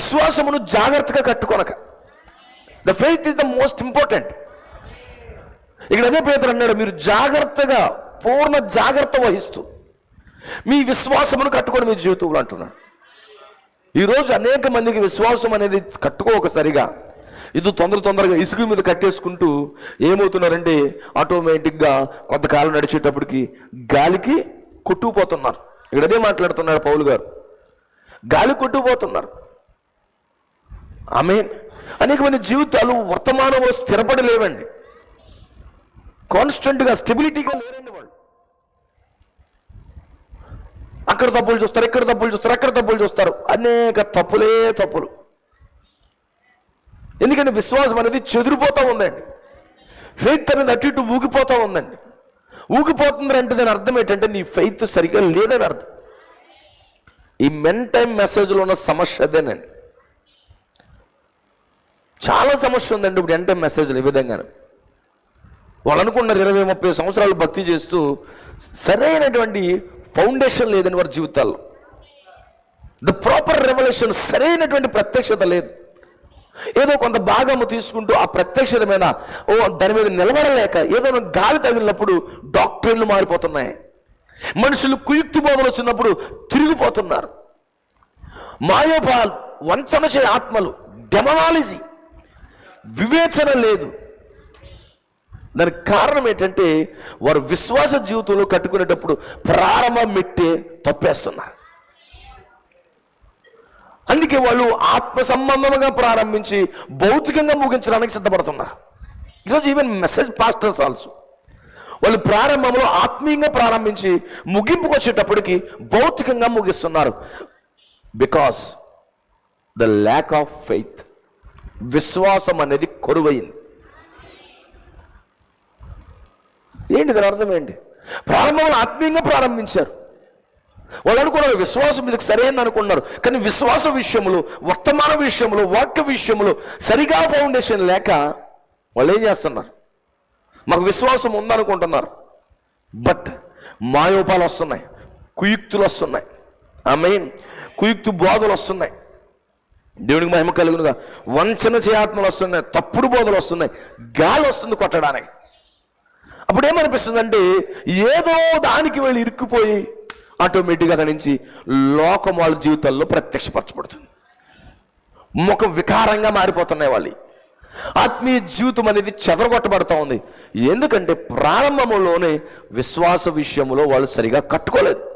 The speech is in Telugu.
విశ్వాసమును జాగ్రత్తగా కట్టుకొనక. The faith is the most important ఇక్కడ అదే పేదలు అన్నాడు మీరు జాగ్రత్తగా పూర్ణ జాగ్రత్త వహిస్తూ మీ విశ్వాసమును కట్టుకొని మీ జీవితంలో అంటున్నాడు. ఈరోజు అనేక మందికి విశ్వాసం అనేది కట్టుకోక సరిగా ఇది తొందర తొందరగా ఇసుక మీద కట్టేసుకుంటూ ఏమవుతున్నారంటే ఆటోమేటిక్గా కొంతకాలం నడిచేటప్పటికి గాలికి కొట్టుకుపోతున్నారు. ఇక్కడ అదే మాట్లాడుతున్నాడు పౌలు గారు. గాలి కొట్టుకుపోతున్నారు. ఆమె అనేకమైన జీవితాలు వర్తమానంలో స్థిరపడి లేవండి కాన్స్టెంట్గా స్టెబిలిటీగా లేరండి వాళ్ళు. అక్కడ తప్పులు చూస్తారు ఇక్కడ తప్పులు చూస్తారు అక్కడ తప్పులు చూస్తారు. అనేక తప్పులే తప్పులు. ఎందుకంటే విశ్వాసం అనేది చెదిరిపోతూ ఉందండి. ఫెయిత్ అనేది అటు ఇటు ఊగిపోతూ ఉందండి. ఊగిపోతుంది అంటే దాని అర్థం ఏంటంటే నీ ఫెయిత్ సరిగ్గా లేదని అర్థం. ఈ మెన్ టైం మెసేజ్లో ఉన్న సమస్య అదేనండి. చాలా సమస్య ఉందండి ఇప్పుడు ఎంటైం మెసేజ్లు ఈ విధంగానే. వాళ్ళు అనుకున్నారు ఇరవై ముప్పై సంవత్సరాలు భక్తి చేస్తూ సరైనటువంటి ఫౌండేషన్ లేదని వారి జీవితాల్లో. ద ప్రాపర్ రెవల్యూషన్ సరైనటువంటి ప్రత్యక్షత లేదు. ఏదో కొంత భాగము తీసుకుంటూ ఆ ప్రత్యక్షత మీద ఓ దాని మీద నిలబడలేక ఏదో గాలి తగిలినప్పుడు డాక్టర్లు మారిపోతున్నాయి. మనుషులు కుయుక్తి బోధలు వచ్చినప్పుడు తిరిగిపోతున్నారు. మాయోపాల్ వంచన చే ఆత్మలు డెమనాలజీ వివేచన లేదు. దానికి కారణం ఏంటంటే వారు విశ్వాస జీవితంలో కట్టుకునేటప్పుడు ప్రారంభం మెట్టే తప్పేస్తున్నారు. అందుకే వాళ్ళు ఆత్మ సంబంధంగా ప్రారంభించి భౌతికంగా ముగించడానికి సిద్ధపడుతున్నారు. ఈరోజు ఈవెన్ మెసేజ్ పాస్టర్స్ ఆల్సో వాళ్ళు ప్రారంభంలో ఆత్మీయంగా ప్రారంభించి ముగింపుకు వచ్చేటప్పటికి భౌతికంగా ముగిస్తున్నారు. Because the lack of faith విశ్వాసం అనేది కొరువైంది. ఏంటి దాని అర్థం ఏంటి? ప్రారంభంలో ఆత్మీయంగా ప్రారంభించారు. వాళ్ళు అనుకున్నారు విశ్వాసం మీదకి సరైన అనుకున్నారు. కానీ విశ్వాస విషయంలో వర్తమాన విషయంలో వాక్య విషయంలో సరిగా ఫౌండేషన్ లేక వాళ్ళు ఏం చేస్తున్నారు? మాకు విశ్వాసం ఉందనుకుంటున్నారు. బట్ మాయోపాలు వస్తున్నాయి. కుయుక్తులు వస్తున్నాయి. ఆమె కుయుక్తు బోధలు వస్తున్నాయి. దేవునికి మహిమ కలుగునుగా. వంచన చేయాత్మలు వస్తున్నాయి తప్పుడు బోధలు వస్తున్నాయి గాలి వస్తుంది కొట్టడానికి. అప్పుడు ఏమనిపిస్తుంది అంటే ఏదో దానికి వెళ్ళి ఇరుక్కుపోయి ఆటోమేటిక్గా అక్కడి నుంచి లోకం వాళ్ళ జీవితాల్లో ప్రత్యక్షపరచబడుతుంది. ముఖం వికారంగా మారిపోతున్నాయి వాళ్ళు. ఆత్మీయ జీవితం అనేది చెదరగొట్టబడుతూ ఉంది. ఎందుకంటే ప్రారంభంలోనే విశ్వాస విషయంలో వాళ్ళు సరిగా కట్టుకోలేదు.